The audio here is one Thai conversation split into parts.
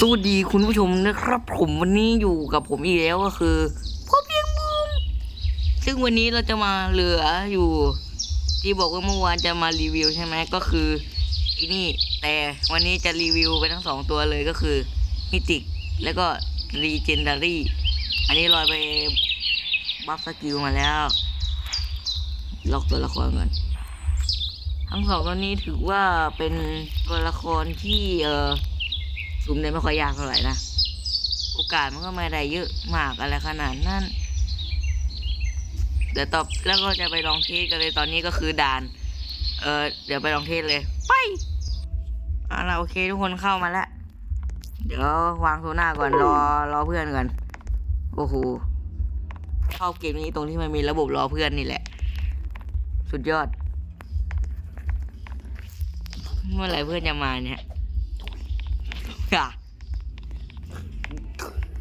สวัสดีคุณผู้ชมนะครับ ผมวันนี้อยู่กับผมอีกแล้วก็คือพ่อเพียงบูมซึ่งวันนี้เราจะมาเหลืออยู่ ที่บอกว่าเมื่อวานจะมารีวิวใช่ไหมก็คืออีนี่แต่วันนี้จะรีวิวไปทั้งสองตัวเลยก็คือมิติกแล้วก็รีเจนดารี่อันนี้ลอยไปบัฟสกิลมาแล้ว ล็อกตัวละครก่อนทั้งสองตัวนี้ถือว่าเป็นตัวละครที่เออ ซูมได้ไม่ค่อยยากเท่าไหร่นะโอกาสมันก็ไม่ได้เยอะมากอะไรขนาดนั้นเดี๋ยวตอบแล้วก็จะไปลองเทสกันเลยตอนนี้ก็คือด่าน เออเดี๋ยวไปลองเทสเลย ไปเอาละโอเคทุกคนเข้ามาแล้ว เดี๋ยววางโซน่าก่อนรอรอเพื่อนก่อนโอ้โหชอบเกมนี้ตรงที่มันมีระบบรอเพื่อนนี่แหละ สุดยอด เมื่อไหร่เพื่อนจะมาเนี่ย่ะ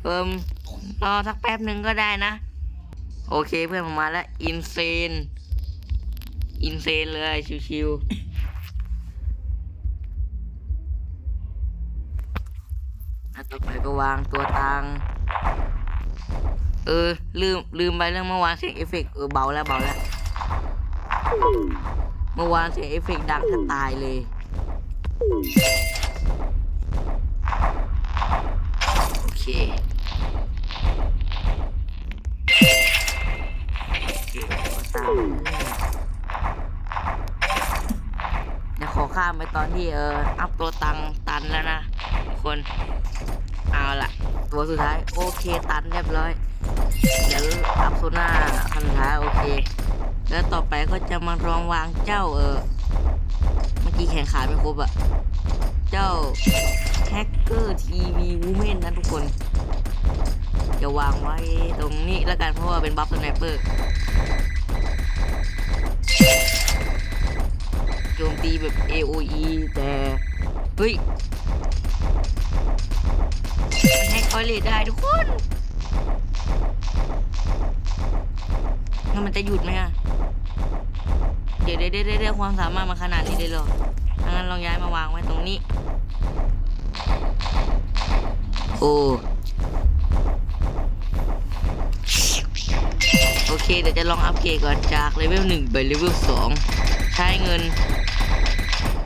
เอิมรอสักแป๊บหนึ่งก็ได้นะ โอเคเพื่อนผมมาแล้วอินเซนอินเซนเลยชิวๆต่อไปก็วางตัวตังเออ ลืม ลืมไปเรื่องเมื่อวานเสียงเอฟเฟกต์เออเบาแล้วเบาแล้ว เมื่อวานเสียงเอฟเฟกต์ดังจะตายเลย โอ เคเคก็ตามเดี๋ยวขอข้ามไปตอนที่เอออัพตัวตังตันแล้วนะทุกคนเอาละตัวสุดท้าย โอเคตันเรียบร้อยเดี๋ยวอัพโซน่าคันท้ายโอเค แล้วต่อไปก็จะมาลองวางเจ้าเออเมื่อกี้แข่งขาไม่ครบอะเจ้า แฮกเกอร์ทีวีวูแมนนะทุกคน จะวางไว้ตรงนี้แล้วกันเพราะว่าเป็นบัฟสไนเปอร์โจมตีแบบ AOE แต่ เฮ้ยแฮกคอยเลดได้ทุกคนแล้วมันจะหยุดไหมอะเดี๋ยวเดี๋ยวเดี๋ยวเดี๋ยวความสามารถมาขนาดนี้เลยเหรอถ้างั้นลองย้ายมาวางไว้ตรงนี้ โอ้โอเคเดี๋ยวจะลองอัปเกรดก่อนจากเลเวล1ไปเลเวล2ใช้เงิน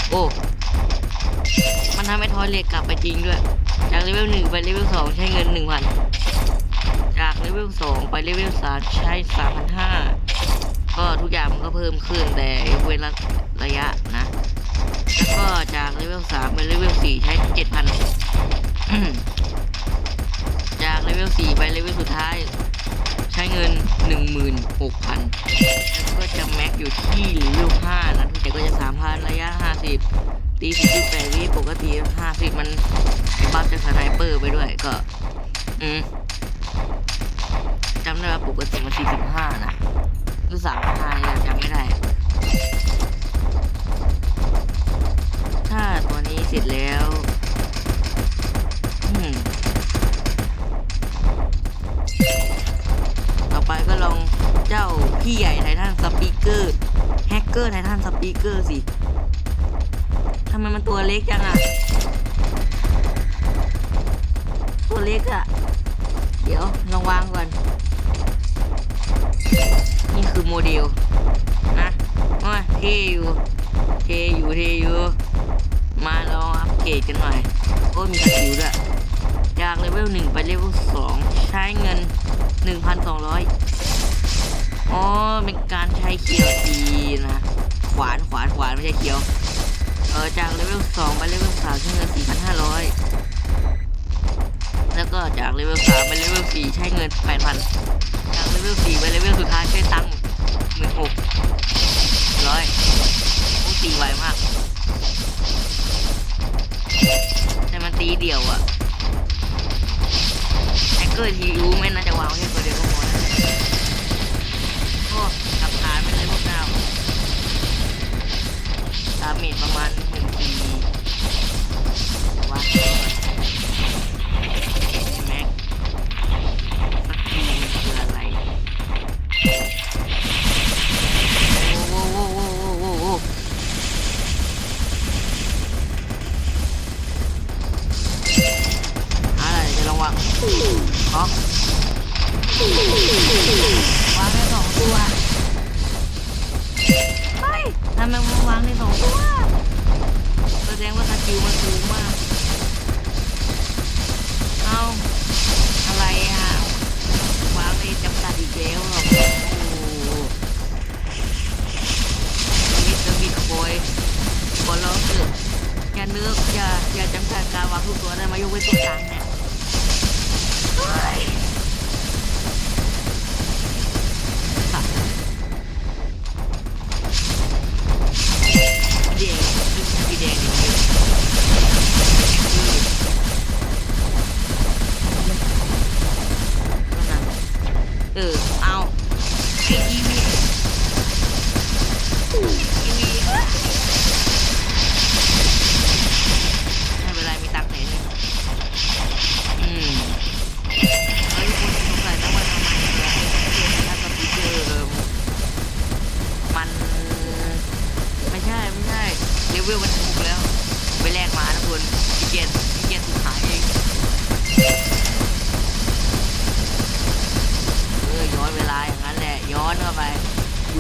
โอ้มันทำให้ทอยเลทกลับไปจริงด้วย จากเลเวล1ไปเลเวล2ใช้เงิน1,000จากเลเวล2ไปเลเวล3ใช้3,500ก็ทุกอย่างมันก็เพิ่มขึ้นแต่เว้นระยะนะ แล้วก็จากเลเวล3ไปเลเวล4ใช้7,000อืมจากเลเวล4ไปเลเวลสุดท้าย ใช้เงิน16,000แล้วก็จะแม็กอยู่ที่เลเวล5นะแต่ก็จะ3,000ระยะ50ตี48วิปกติ50มันบัฟจากสไนเปอร์ไปด้วยก็ อืมจำได้ว่าปกติมัน45นะหรือ35เนี่ยจำไม่ได้ เสร็จแล้วต่อไปก็ลองเจ้าพี่ใหญ่ไททันสปีกเกอร์แฮกเกอร์ไททันสปีกเกอร์สิทำไมมันตัวเล็กจังอะตัวเล็กอะเดี๋ยวลองวางก่อน นี่คือโมเดลนะว่าเทอยู่ เทอยู่ เทอยู่ มาลองอัปเกรดกันหน่อยโอ้มีสกิลด้วยจากเลเวล1ไปเลเวล2ใช้เงิน1,200อ๋อเป็นการใช้เคียวตีนะขวานขวานขวานไม่ใช่เคียวเออจากเลเวล2ไปเลเวล3ใช้เงิน4,500แล้วก็จากเลเวล3ไปเลเวล4ใช้เงิน8,000จากเลเวล4ไปเลเวลสุดท้ายใช้ตังค์16,000ร้อยตีไวมาก แต่มันตีเดี่ยวอะแฮกเกอร์ทีรู้ไหมน่าจะวางไว้แค่ตัวเดียวก็พอแล้วโอ้กลับฐานไปเลยพวกเราดาเมจประมาณหนึ่งปีวาง ฮ้ยทำไมมันวางได้สองตัวแสดงว่าสกิลมันสูงมาก เอาอะไรอะวางได้จำกัดอีกแล้วหรอโอ้โหมิสเตอร์บิตคอยขอร้องเถอะอย่าเนื้ออย่าอย่าจำกัดการวางทุกตัวได้ไมายกเว้นตัวกลางเนี่ย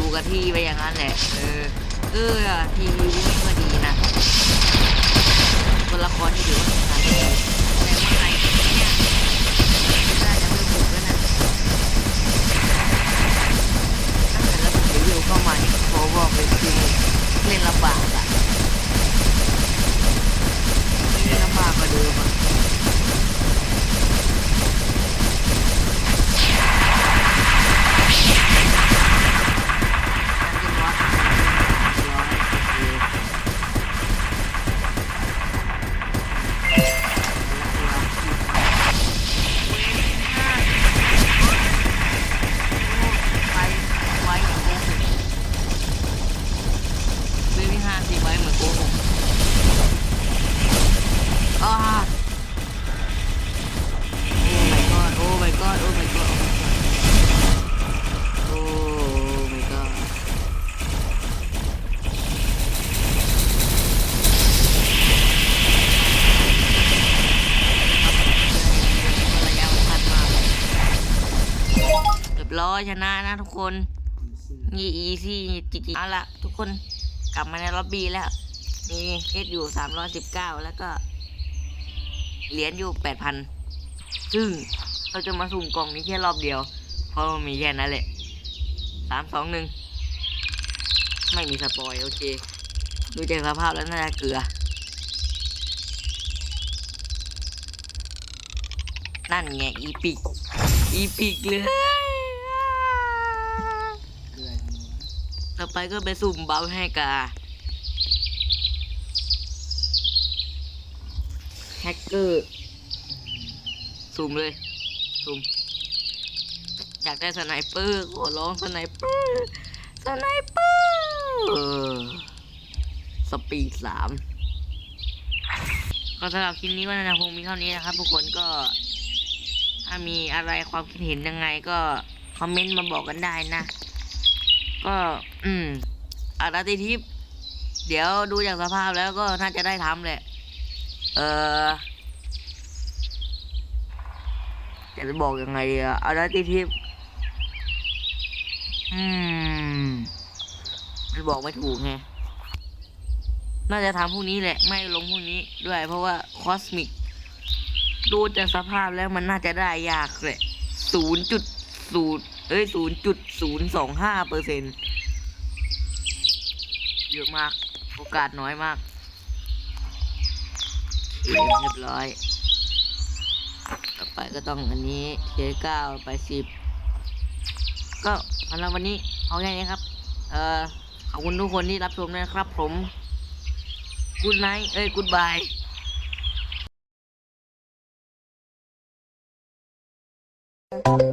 อยู่กับที่ไปอย่างนั้นแหละ เออ เออ ทีวีนี่ก็ดีนะตัวละครที่ถือว่าสำคัญที่สุดแต่เมื่อไหร่เนี่ยน่าจะไม่ถูกแล้วนะตั้งแต่ระบบรีวิวเข้ามานี่ย ร้อยชนะนะทุกคนนี่อีซี่จริงๆเอาละทุกคนกลับมาในล็อบบี้แล้ว มีเพชรอยู่สามร้อยสิบเก้าแล้วก็ เหรียญอยู่แปดพันซึ่งเราจะมาสุ่มกล่องนี้แค่รอบเดียว เพราะมันมีแค่นั้นแหละสามสองหนึ่งไม่มีสปอยโอเค ดูจากสภาพแล้วน่าจะเกลือ นั่นไงอีพิก อีพิกเลย ต่อไปก็ไปสุ่มเบาให้กาแฮกเกอร์ สุ่มเลย สุ่ม อยากได้สไนเปอร์ขอร้องสไนเปอร์สไนเปอร์เอสปีดสามก็สำหรับคลิปนี้ก็นะคงมีเท่านี้นะครับทุกคนก็ ถ้ามีอะไรความคิดเห็นยังไงก็ คอมเมนต์มาบอกกันได้นะ ก็ อืมอาราติทิปเดี๋ยวดูจากสภาพแล้วก็น่าจะได้ทำแหละ เออจะบอกยังไงอะอาราติทิปอืมบอกไม่ถูกไง น่าจะทำพรุ่งนี้แหละ ไม่ลงพรุ่งนี้ด้วย เพราะว่าคอสมิก ดูจากสภาพแล้วมันน่าจะได้ยากเลยศูนย์จุดศูนย์ เอ้ยศูนย์จุดศูนย์สองห้าเปอร์เซ็นเยอะมาก โอกาสน้อยมากเคเรียบร้อย ต่อไปก็ต้องอันนี้เคเก้าไปสิบก็สำหรับวันนี้เอาแค่นี้ครับ เอ่อ ขอบคุณทุกคนที่รับชมนะครับผมกูดไนท์เอ้ยกูดบาย Thank